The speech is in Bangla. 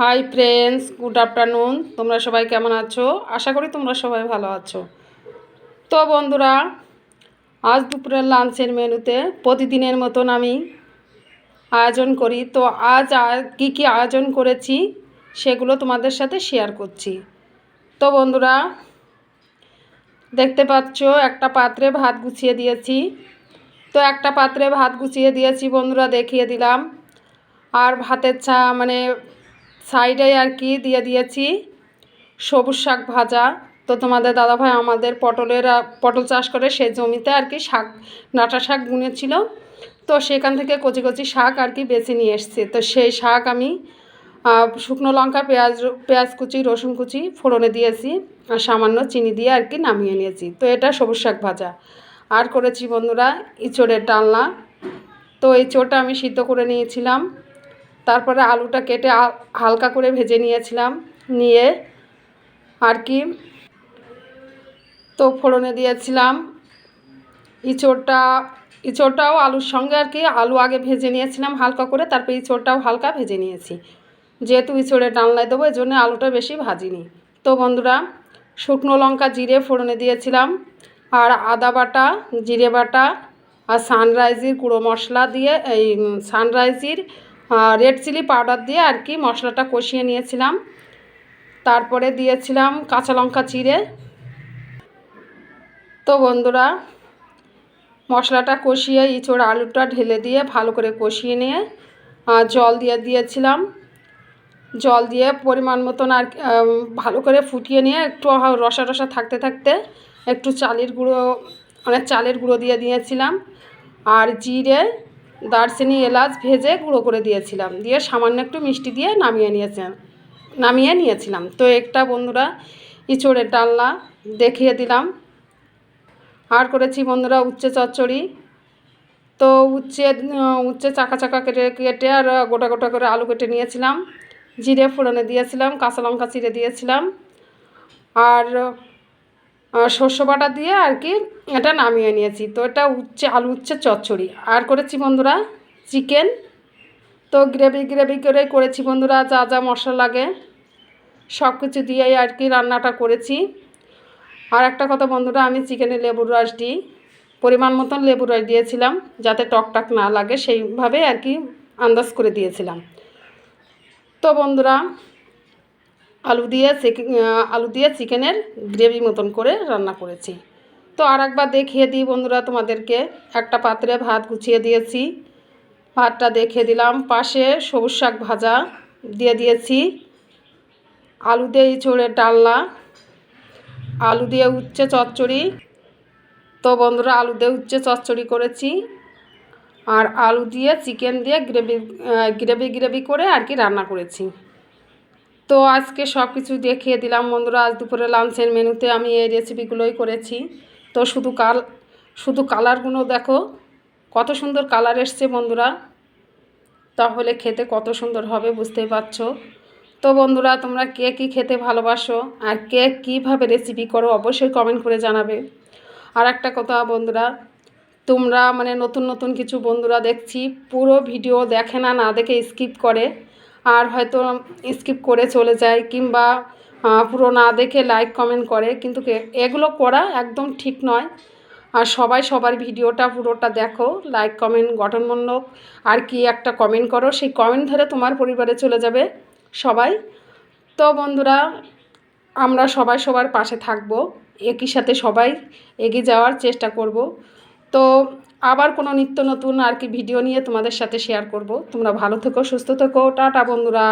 হাই ফ্রেন্ডস গুড আফটারনুন তোমরা সবাই কেমন আছো? আশা করি তোমরা সবাই ভালো আছো। তো বন্ধুরা, আজ দুপুরের লাঞ্চের মেনুতে প্রতিদিনের মতন আমি আয়োজন করি। তো আজ কী কী আয়োজন করেছি সেগুলো তোমাদের সাথে শেয়ার করছি। তো বন্ধুরা, দেখতে পাচ্ছ, একটা পাত্রে ভাত গুছিয়ে দিয়েছি। তো একটা পাত্রে ভাত গুছিয়ে দিয়েছি বন্ধুরা, দেখিয়ে দিলাম। আর ভাতের চা মানে সাইডে আর কি দিয়ে দিয়েছি। সবুজ শাক ভাজা। তো তোমাদের দাদাভাই আমাদের পটলের, পটল চাষ করে সেই জমিতে আর কি শাক নাটা শাক বুনেছিল। তো সেখান থেকে কচি কচি শাক আর কি বেছে নিয়ে এসছে। তো সেই শাক আমি শুকনো লঙ্কা, পেঁয়াজ পেঁয়াজ কুচি, রসুন কুচি ফোড়নে দিয়েছি আর সামান্য চিনি দিয়ে আর কি নামিয়ে নিয়েছি। তো এটা সবুজ শাক ভাজা। আর করেছি বন্ধুরা, ইঁচড়ের ডালনা। তো এই চোরটা আমি সিদ্ধ করে নিয়েছিলাম। তারপরে আলুটা কেটে হালকা করে ভেজে নিয়েছিলাম, নিয়ে আর কি তো ফোড়নে দিয়েছিলাম। ইঁচড়টা, ইঁচড়টাও আলুর সঙ্গে আর কি, আলু আগে ভেজে নিয়েছিলাম হালকা করে, তারপর ইঁচড়টাও হালকা ভেজে নিয়েছি। যেহেতু ইঁচড়ে ডালনায় দেবো এই জন্য আলুটা বেশি ভাজিনি। তো বন্ধুরা, শুকনো লঙ্কা জিরে ফোড়নে দিয়েছিলাম, আর আদা বাটা, জিরে বাটা, আর সানরাইজির গুঁড়ো মশলা দিয়ে, এই সানরাইজির রেড চিলি পাউডার দিয়ে আর কি মশলাটা কষিয়ে নিয়েছিলাম। তারপরে দিয়েছিলাম কাঁচা লঙ্কা চিড়ে। তো বন্ধুরা, মশলাটা কষিয়ে ইঁচড় আলুটা ঢেলে দিয়ে ভালো করে কষিয়ে নিয়ে জল দিয়ে দিয়েছিলাম। জল দিয়ে পরিমাণ মতন আর ভালো করে ফুটিয়ে নিয়ে একটু রসা রসা থাকতে থাকতে একটু চালের গুঁড়ো মানে চালের গুঁড়ো দিয়ে দিয়েছিলাম। আর জিরে দারচিনি, এলাচ ভেজে গুঁড়ো করে দিয়েছিলাম। দিয়ে সামান্য একটু মিষ্টি দিয়ে নামিয়ে নিয়েছিলাম নামিয়ে নিয়েছিলাম। তো একটা বন্ধুরা ইঁচড়ের ডালনা দেখিয়ে দিলাম। আর করেছি বন্ধুরা উচ্ছে চচ্চড়ি। তো উচ্ছে উচ্ছে চাকা চাকা কেটে কেটে আর গোটা গোটা করে আলু কেটে নিয়েছিলাম। জিরে ফোড়নে দিয়েছিলাম, কাঁচা লঙ্কা চিড়ে দিয়েছিলাম। আর শস্য বাটা দিয়ে আর কি এটা নামিয়ে নিয়েছি। তো এটা উচ্ছে, আলু উচ্ছে চচ্চড়ি। আর করেছি বন্ধুরা চিকেন। তো গ্রেভি গ্রেভি করে করেছি বন্ধুরা, যা যা মশলা লাগে সব কিছু দিয়েই আর কি রান্নাটা করেছি। আর একটা কথা বন্ধুরা, আমি চিকেনে লেবুর রস দিই। পরিমাণ মতন লেবুর রস দিয়েছিলাম, যাতে টকটাক না লাগে, সেইভাবে আর কি আন্দাজ করে দিয়েছিলাম। তো বন্ধুরা আলু দিয়ে আলু দিয়ে চিকেনের গ্রেভি মতন করে রান্না করেছি। তো আর একবার দেখিয়ে দিই বন্ধুরা তোমাদেরকে। একটা পাত্রে ভাত গুছিয়ে দিয়েছি। ভাতটা দেখিয়ে দিলাম। পাশে সবুজ শাক ভাজা দিয়ে দিয়েছি। আলু দিয়ে ইঁচড়ের ডালনা। আলু দিয়ে উচ্ছে চচ্চড়ি। তো বন্ধুরা আলু দিয়ে উচ্ছে চচ্চড়ি করেছি। আর আলু দিয়ে চিকেন দিয়ে গ্রেভি গ্রেভি গ্রেভি করে আর কি রান্না করেছি। তো আজকে সব কিছু দেখিয়ে দিলাম বন্ধুরা, আজ দুপুরে লাঞ্চের মেনুতে আমি এই রেসিপিগুলোই করেছি। তো শুধু কাল, শুধু কালারগুলো দেখো, কত সুন্দর কালার এসছে বন্ধুরা। তাহলে খেতে কত সুন্দর হবে বুঝতেই পারছ। তো বন্ধুরা, তোমরা কে কী খেতে ভালোবাসো আর কে কীভাবে রেসিপি করো অবশ্যই কমেন্ট করে জানাবে। আর একটা কথা বন্ধুরা, তোমরা মানে নতুন নতুন কিছু বন্ধুরা দেখছি, পুরো ভিডিও দেখে না না দেখে স্কিপ করে। আর হয়তো স্কিপ করে চলে যায় কিংবা পুরো না দেখে লাইক কমেন্ট করে। কিন্তু এগুলো করা একদম ঠিক নয়। আর সবাই সবার ভিডিওটা পুরোটা দেখো লাইক কমেন্ট গঠনমূলক। আর কি একটা কমেন্ট করো, সেই কমেন্ট ধরে তোমার পরিবারে চলে যাবে সবাই। তো বন্ধুরা, আমরা সবাই সবার পাশে থাকব, একই সাথে সবাই এগিয়ে যাওয়ার চেষ্টা করব। তো আবার কোনো নিত্য নতুন আর কি ভিডিও নিয়ে তোমাদের সাথে শেয়ার করব। তোমরা ভালো থেকো, সুস্থ থেকো, টাটা বন্ধুরা।